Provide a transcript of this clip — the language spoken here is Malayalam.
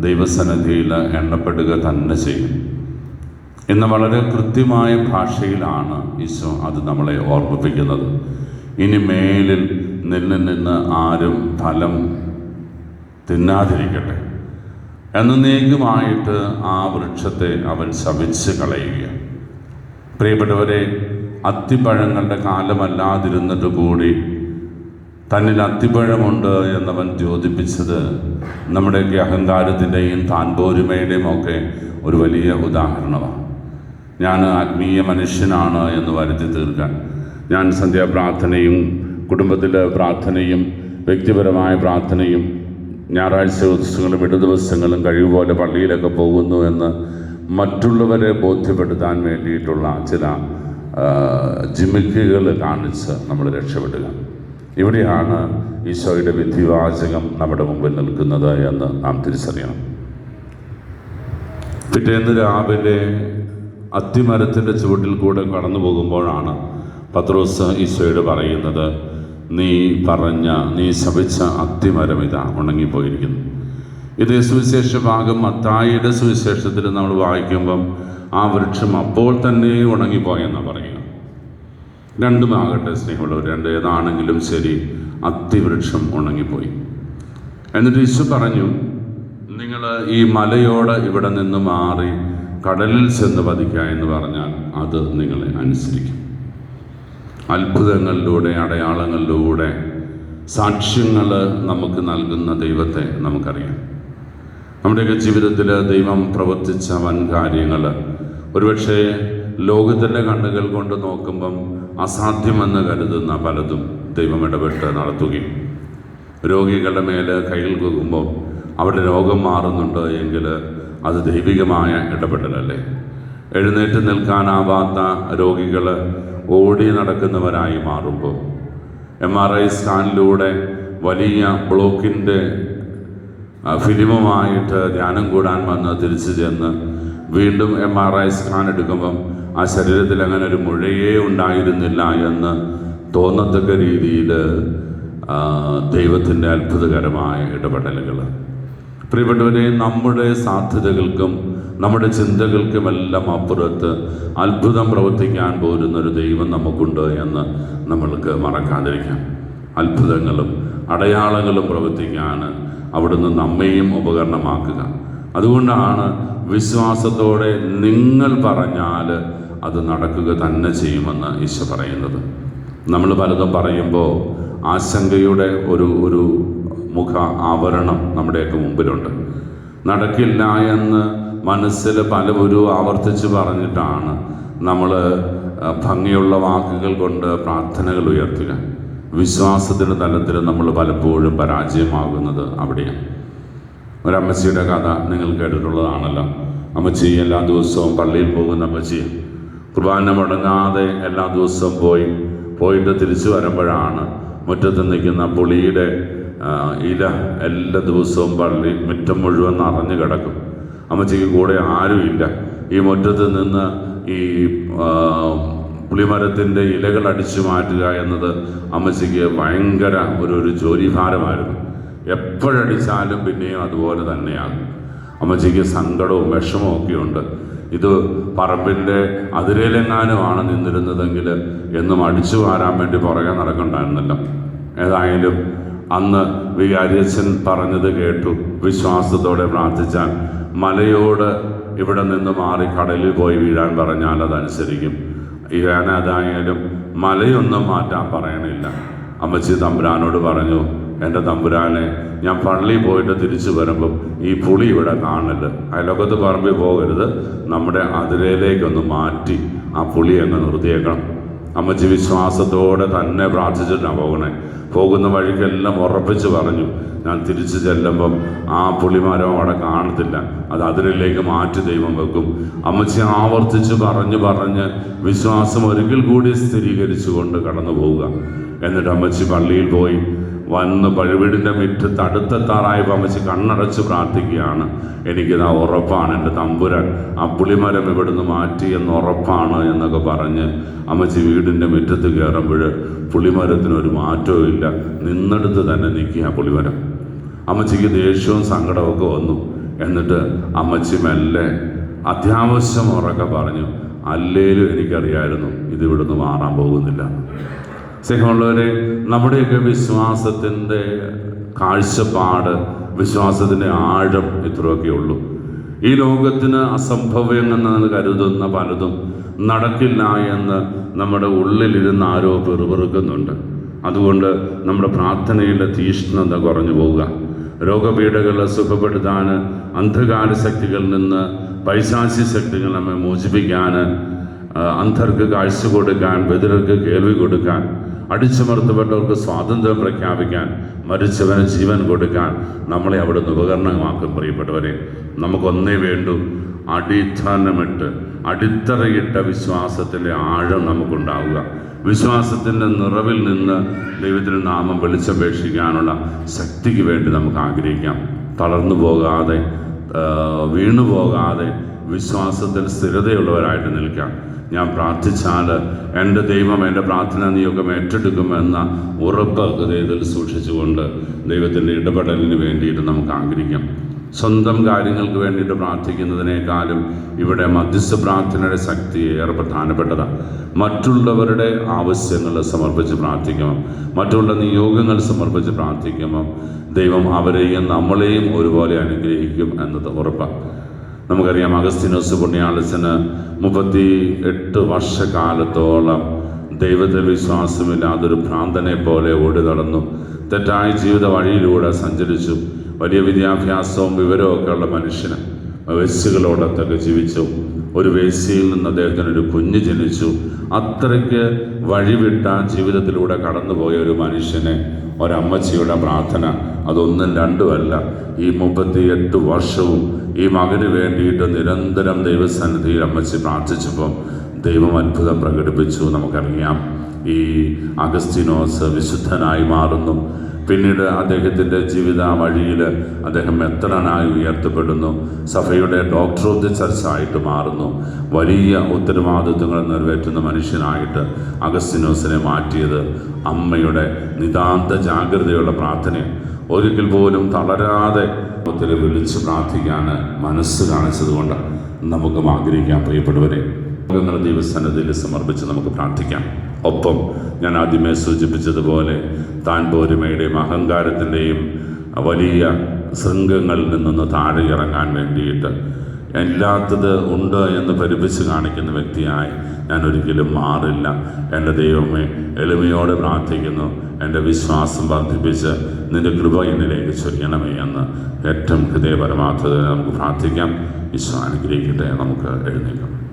ദൈവസന്നിധിയിൽ എണ്ണപ്പെടുക തന്നെ ചെയ്യും. എന്ന വളരെ കൃത്യമായ ഭാഷയിലാണ് ഈശോ അത് നമ്മളെ ഓർമ്മിപ്പിക്കുന്നത്. ഇനി മേലിൽ നിന്നിൽ നിന്ന് ആരും ഫലം തിന്നാതിരിക്കട്ടെ. എന്നേക്കുമായിട്ട് ആ വൃക്ഷത്തെ അവൻ ശവിച്ച് കളയുക. പ്രിയപ്പെട്ടവരെ അത്തിപ്പഴങ്ങളുടെ കാലമല്ലാതിരുന്നിട്ട് കൂടി തന്നിൽ അത്തിപ്പഴമുണ്ട് എന്നവൻ ജ്യോതിപ്പിച്ചത് നമ്മുടെയൊക്കെ അഹങ്കാരത്തിന്റെയും താൻപോരുമയുടെയും ഒക്കെ ഒരു വലിയ ഉദാഹരണമാണ്. ഞാൻ ആത്മീയ മനുഷ്യനാണ് എന്ന് വരുത്തി തീർക്കാൻ. ഞാൻ സന്ധ്യാപ്രാർത്ഥനയും കുടുംബത്തിലെ പ്രാർത്ഥനയും വ്യക്തിപരമായ പ്രാർത്ഥനയും ഞായറാഴ്ച ദിവസങ്ങളും ഇട ദിവസങ്ങളും കഴിവുപോലെ പള്ളിയിലൊക്കെ പോകുന്നു എന്ന് മറ്റുള്ളവരെ ബോധ്യപ്പെടുത്താൻ വേണ്ടിയിട്ടുള്ള ചില ജിമിക്കുകൾ കാണിച്ച് നമ്മൾ രക്ഷപ്പെടുക. ഇവിടെയാണ് ഈശോയുടെ വിധിവാചകം നമ്മുടെ മുമ്പിൽ നിൽക്കുന്നത് എന്ന് നാം തിരിച്ചറിയണം. പിറ്റേന്ന് രാവിലെ അത്തിമരത്തിന്റെ ചുവട്ടിൽ കൂടെ കടന്നു പോകുമ്പോഴാണ് പത്രോസ് ഈശോയോട് പറയുന്നത് നീ പറഞ്ഞ നീ ശപിച്ച അത്തിമരം ഇതാ ഉണങ്ങിപ്പോയിരിക്കുന്നു. ഇത് സുവിശേഷ ഭാഗം മത്തായിയുടെ സുവിശേഷത്തിൽ നമ്മൾ വായിക്കുമ്പം ആ വൃക്ഷം അപ്പോൾ തന്നെ ഉണങ്ങിപ്പോയെന്നാണ് പറയുക. രണ്ടുമാകട്ടെ സ്നേഹമുള്ളവർ രണ്ട് ഏതാണെങ്കിലും ശരി അത്തിവൃക്ഷം ഉണങ്ങിപ്പോയി. എന്നിട്ട് യേശു പറഞ്ഞു നിങ്ങൾ ഈ മലയോടെ ഇവിടെ നിന്ന് മാറി കടലിൽ ചെന്ന് പതിക്കുക എന്ന് പറഞ്ഞാൽ അത് നിങ്ങളെ അനുസരിക്കും. അത്ഭുതങ്ങളിലൂടെ അടയാളങ്ങളിലൂടെ സാക്ഷ്യങ്ങൾ നമുക്ക് നൽകുന്ന ദൈവത്തെ നമുക്കറിയാം. നമ്മുടെയൊക്കെ ജീവിതത്തിൽ ദൈവം പ്രവർത്തിച്ച വൻ കാര്യങ്ങൾ ഒരുപക്ഷെ ലോകത്തിന്റെ കണ്ണുകൾ കൊണ്ട് നോക്കുമ്പം അസാധ്യമെന്ന് കരുതുന്ന പലതും ദൈവം ഇടപെട്ട് നടത്തുകയും രോഗികളുടെ മേൽ കയ്യിൽ കുകുമ്പോൾ അവരുടെ രോഗം മാറുന്നുണ്ട് എങ്കിൽ അത് ദൈവികമായ ഇടപെടലല്ലേ? എഴുന്നേറ്റ് നിൽക്കാനാവാത്ത രോഗികൾ ഓടി നടക്കുന്നവരായി മാറുമ്പോൾ എം ആർ ഐ സ്കാനിലൂടെ വലിയ ബ്ലോക്കിന്റെ ഫിലിമുമായിട്ട് ധ്യാനം കൂടാൻ വന്ന് തിരിച്ചു ചെന്ന് വീണ്ടും എം ആർ ഐ സ്കാൻ എടുക്കുമ്പം ആ ശരീരത്തിൽ അങ്ങനെ ഒരു മുഴയേ ഉണ്ടായിരുന്നില്ല എന്ന് തോന്നത്തക്ക രീതിയിൽ ദൈവത്തിന്റെ അത്ഭുതകരമായ ഇടപെടലുകൾ. പ്രിയപ്പെട്ടവരെ നമ്മുടെ സാധ്യതകൾക്കും നമ്മുടെ ചിന്തകൾക്കുമെല്ലാം അപ്പുറത്ത് അത്ഭുതം പ്രവർത്തിക്കാൻ പോരുന്നൊരു ദൈവം നമുക്കുണ്ട് എന്ന് നമ്മൾക്ക് മറക്കാതിരിക്കാം. അത്ഭുതങ്ങളും അടയാളങ്ങളും പ്രവർത്തിക്കാൻ അവിടുന്ന് നമ്മെയും ഉപകരണമാക്കുക. അതുകൊണ്ടാണ് വിശ്വാസത്തോടെ നിങ്ങൾ പറഞ്ഞാൽ അത് നടക്കുക തന്നെ ചെയ്യുമെന്ന് ഈശോ പറയുന്നത്. നമ്മൾ പലതും പറയുമ്പോൾ ആശങ്കയുടെ ഒരു ഒരു മുഖ ആവരണം നമ്മുടെയൊക്കെ മുമ്പിലുണ്ട്. നടക്കില്ല എന്ന് മനസ്സിൽ പലവരും ആവർത്തിച്ച് പറഞ്ഞിട്ടാണ് നമ്മൾ ഭംഗിയുള്ള വാക്കുകൾ കൊണ്ട് പ്രാർത്ഥനകൾ ഉയർത്തുക. വിശ്വാസത്തിന്റെ തലത്തിൽ നമ്മൾ പലപ്പോഴും പരാജയമാകുന്നത് അവിടെയാണ്. ഒരമ്മച്ചിയുടെ കഥ നിങ്ങൾ കേട്ടിട്ടുള്ളതാണല്ലോ. അമ്മച്ചി എല്ലാ ദിവസവും പള്ളിയിൽ പോകുന്ന അമ്മച്ചി. കുർബാന മുടങ്ങാതെ എല്ലാ ദിവസവും പോയി. പോയിട്ട് തിരിച്ചു വരുമ്പോഴാണ് മുറ്റത്ത് നിൽക്കുന്ന പുളിയുടെ ഇല എല്ലാ ദിവസവും പള്ളി മുറ്റം മുഴുവൻ നിറഞ്ഞു കിടക്കും. അമ്മച്ചിക്ക് കൂടെ ആരുമില്ല ഈ മുറ്റത്ത് നിന്ന് ഈ പുളിമരത്തിന്റെ ഇലകൾ അടിച്ചു മാറ്റുക എന്നത് അമ്മച്ചിക്ക് ഭയങ്കര ഒരു ഒരു ജോലിഭാരമായിരുന്നു. എപ്പോഴടിച്ചാലും പിന്നെയും അതുപോലെ തന്നെയാണ് അമ്മച്ചിക്ക് സങ്കടവും വിഷമവും ഒക്കെ ഉണ്ട് ഇത് പറമ്പിന്റെ അതിരയിലെങ്ങാനുമാണ് നിന്നിരുന്നതെങ്കിൽ എന്നും അടിച്ചു വാരാൻ വേണ്ടി പുറകെ നടക്കണ്ടായിരുന്നല്ലോ. ഏതായാലും അന്ന് വികാരിയച്ഛൻ പറഞ്ഞത് കേട്ടു. വിശ്വാസത്തോടെ പ്രാർത്ഥിച്ചാൽ മലയോട് ഇവിടെ നിന്ന് മാറി കടലിൽ പോയി വീഴാൻ പറഞ്ഞാൽ അതനുസരിക്കും. ഞാൻ അതായാലും മലയൊന്നും മാറ്റാൻ പറയണില്ല. അമ്മച്ചി തമ്പുരാനോട് പറഞ്ഞു എന്റെ തമ്പുരാനെ ഞാൻ പള്ളിയിൽ പോയിട്ട് തിരിച്ചു വരുമ്പം ഈ പുളി ഇവിടെ കാണരുത് അയലോക്കത്ത് പറമ്പിൽ പോകരുത്. നമ്മുടെ അതിരയിലേക്കൊന്ന് മാറ്റി ആ പുളി അങ്ങ് നിർത്തിയേക്കണം. അമ്മച്ചി വിശ്വാസത്തോടെ തന്നെ പ്രാർത്ഥിച്ചിട്ടാണ് പോകണേ. പോകുന്ന വഴിക്കെല്ലാം ഉറപ്പിച്ച് പറഞ്ഞു ഞാൻ തിരിച്ചു ചെല്ലുമ്പം ആ പുളിമരം അവിടെ കാണത്തില്ല. അത് അതിരിലേക്ക് മാറ്റി ദൈവം വെക്കും. അമ്മച്ചി ആവർത്തിച്ച് പറഞ്ഞ് പറഞ്ഞ് വിശ്വാസം ഒരിക്കൽ കൂടി സ്ഥിരീകരിച്ചുകൊണ്ട് കടന്നു പോവുക എന്നിട്ട് അമ്മച്ചി പള്ളിയിൽ പോയി വന്ന് പഴുവീടിന്റെ മുറ്റത്ത് താറായി അമ്മച്ചി കണ്ണടച്ച് പ്രാർത്ഥിക്കുകയാണ്. എനിക്കിതാ ഉറപ്പാണ് എന്റെ തമ്പുരാൻ ആ പുളിമരം ഇവിടുന്ന് മാറ്റി എന്ന് ഉറപ്പാണ് എന്നൊക്കെ പറഞ്ഞ് അമ്മച്ചി വീടിന്റെ മുറ്റത്ത് കയറുമ്പോൾ പുളിമരത്തിനൊരു മാറ്റവും ഇല്ല. നിന്നെടുത്ത് തന്നെ നിൽക്കുക ആ പുളിമരം. അമ്മച്ചിക്ക് ദേഷ്യവും സങ്കടമൊക്കെ വന്നു. എന്നിട്ട് അമ്മച്ചി മെല്ലെ അത്യാവശ്യം ഉറക്കെ പറഞ്ഞു അല്ലേലും എനിക്കറിയായിരുന്നു ഇത് ഇവിടുന്ന് മാറാൻ പോകുന്നില്ല. സ്നേഹമുള്ളവരെ നമ്മുടെയൊക്കെ വിശ്വാസത്തിന്റെ കാഴ്ചപ്പാട് വിശ്വാസത്തിന്റെ ആഴം ഇത്രയൊക്കെ ഉള്ളൂ. ഈ ലോകത്തിന് അസംഭവ്യം എന്ന് കരുതുന്ന പലതും നടക്കില്ല എന്ന് നമ്മുടെ ഉള്ളിലിരുന്ന് ആരോ പെറുപെറുക്കുന്നുണ്ട്. അതുകൊണ്ട് നമ്മുടെ പ്രാർത്ഥനയിലെ തീഷ്ണത കുറഞ്ഞു പോവുക. രോഗപീഠകളെ സുഖപ്പെടുത്താൻ അന്ധകാര ശക്തികളിൽ നിന്ന് പൈശാസി ശക്തികൾ നമ്മെ മോചിപ്പിക്കാൻ അന്ധർക്ക് കാഴ്ച കൊടുക്കാൻ ബദിരർക്ക് കേൾവി കൊടുക്കാൻ അടിച്ചമർത്തപ്പെട്ടവർക്ക് സ്വാതന്ത്ര്യം പ്രഖ്യാപിക്കാൻ മരിച്ചവന് ജീവൻ കൊടുക്കാൻ നമ്മളെ അവിടുന്ന് ഉപകരണമാക്കും പ്രിയപ്പെട്ടവരെ. നമുക്കൊന്നേ വേണ്ടൂ. അടിസ്ഥാനമിട്ട് അടിത്തറയിട്ട വിശ്വാസത്തിന്റെ ആഴം നമുക്കുണ്ടാവുക. വിശ്വാസത്തിന്റെ നിറവിൽ നിന്ന് ദൈവത്തിന്റെ നാമം വിളിച്ചപേക്ഷിക്കാനുള്ള ശക്തിക്ക് വേണ്ടി നമുക്ക് ആഗ്രഹിക്കാം. തളർന്നു പോകാതെ വീണു പോകാതെ വിശ്വാസത്തിൽ സ്ഥിരതയുള്ളവരായിട്ട് നിൽക്കാം. ഞാൻ പ്രാർത്ഥിച്ചാൽ എന്റെ ദൈവം എന്റെ പ്രാർത്ഥന നിയോഗം ഏറ്റെടുക്കുമെന്ന ഉറപ്പ് ഹൃദയത്തിൽ സൂക്ഷിച്ചുകൊണ്ട് ദൈവത്തിന്റെ ഇടപെടലിന് വേണ്ടിയിട്ട് നമുക്ക് ആഗ്രഹിക്കാം. സ്വന്തം കാര്യങ്ങൾക്ക് വേണ്ടിയിട്ട് പ്രാർത്ഥിക്കുന്നതിനേക്കാളും ഇവിടെ മധ്യസ്ഥ പ്രാർത്ഥനയുടെ ശക്തി ഏറെ പ്രധാനപ്പെട്ടതാണ് മറ്റുള്ളവരുടെ ആവശ്യങ്ങൾ സമർപ്പിച്ച് പ്രാർത്ഥിക്കണം മറ്റുള്ള നിയോഗങ്ങൾ സമർപ്പിച്ച് പ്രാർത്ഥിക്കുമ്പം ദൈവം അവരെയും നമ്മളെയും ഒരുപോലെ അനുഗ്രഹിക്കും എന്നത് ഉറപ്പാണ് നമുക്കറിയാം അഗസ്തിനോസ് പുണ്യാളച്ചന് മുപ്പത്തി എട്ട് വർഷക്കാലത്തോളം ദൈവത്തിൽ വിശ്വാസമില്ലാതൊരു ഭ്രാന്തനെ പോലെ ഓടി നടന്നു. തെറ്റായ ജീവിത വഴിയിലൂടെ സഞ്ചരിച്ചു. വലിയ വിദ്യാഭ്യാസവും വിവരവും ഒക്കെ ഉള്ള മനുഷ്യന് വയസ്സുകളോടൊത്തൊക്കെ ജീവിച്ചു. ഒരു വേശ്യയിൽ നിന്ന് അദ്ദേഹത്തിന് ഒരു കുഞ്ഞ് ജനിച്ചു. അത്രയ്ക്ക് വഴിവിട്ട ജീവിതത്തിലൂടെ കടന്നുപോയ ഒരു മനുഷ്യനെ ഒരമ്മച്ചിയുടെ പ്രാർത്ഥന അതൊന്നും രണ്ടുമല്ല. ഈ മുപ്പത്തിയെട്ട് വർഷവും ഈ മകന് വേണ്ടിയിട്ട് നിരന്തരം ദൈവസന്നിധിയിൽ അമ്മച്ചി പ്രാർത്ഥിച്ചപ്പോൾ ദൈവം അത്ഭുതം പ്രകടിപ്പിച്ചു. നമുക്കറിയാം ഈ അഗസ്റ്റിനോസ് വിശുദ്ധനായി മാറുന്നു. പിന്നീട് അദ്ദേഹത്തിന്റെ ജീവിത വഴിയിൽ അദ്ദേഹം എത്രനായി ഉയർത്തപ്പെടുന്നു. സഭയുടെ ഡോക്ടർ ഓഫ് ദി ചർച്ച് ആയിട്ട് മാറുന്നു. വലിയ ഉത്തരവാദിത്വങ്ങൾ നിറവേറ്റുന്ന മനുഷ്യനായിട്ട് അഗസ്റ്റിനോസിനെ മാറ്റിയത് അമ്മയുടെ നിതാന്ത ജാഗ്രതയുള്ള പ്രാർത്ഥന ഒരിക്കൽ പോലും തളരാതെ ഒത്തിരി വിളിച്ച് പ്രാർത്ഥിക്കാൻ മനസ്സ് കാണിച്ചതുകൊണ്ട് നമുക്കും ആഗ്രഹിക്കാൻ പ്രിയപ്പെട്ടവരെ. രോഗങ്ങളെ ദൈവസന്നദ്ധയിൽ സമർപ്പിച്ച് നമുക്ക് പ്രാർത്ഥിക്കാം. ഒപ്പം ഞാൻ ആദ്യമേ സൂചിപ്പിച്ചതുപോലെ താൻ പോരുമയുടെയും അഹങ്കാരത്തിന്റെയും വലിയ ശൃംഗങ്ങളിൽ നിന്നൊന്ന് താഴെ ഇറങ്ങാൻ വേണ്ടിയിട്ട് ഇല്ലാത്തത് ഉണ്ട് എന്ന് പരിപ്പിച്ച് കാണിക്കുന്ന വ്യക്തിയായി ഞാൻ ഒരിക്കലും മാറില്ല. എന്റെ ദൈവമേ എളിമയോടെ പ്രാർത്ഥിക്കുന്നു. എന്റെ വിശ്വാസം വർദ്ധിപ്പിച്ച് നിന്റെ കൃപ എന്നിലേക്ക് ചൊരിയണമേ എന്ന് ഏറ്റവും ഹൃദയപരമാർത്ഥത നമുക്ക് പ്രാർത്ഥിക്കാം. വിശ്വാസം അനുഗ്രഹിക്കട്ടെ നമുക്ക് എഴുന്നേക്കാം